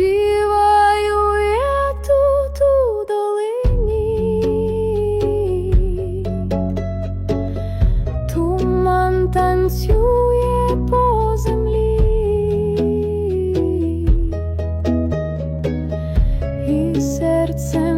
співаю я тут у долині, туман танцює по землі, і серце.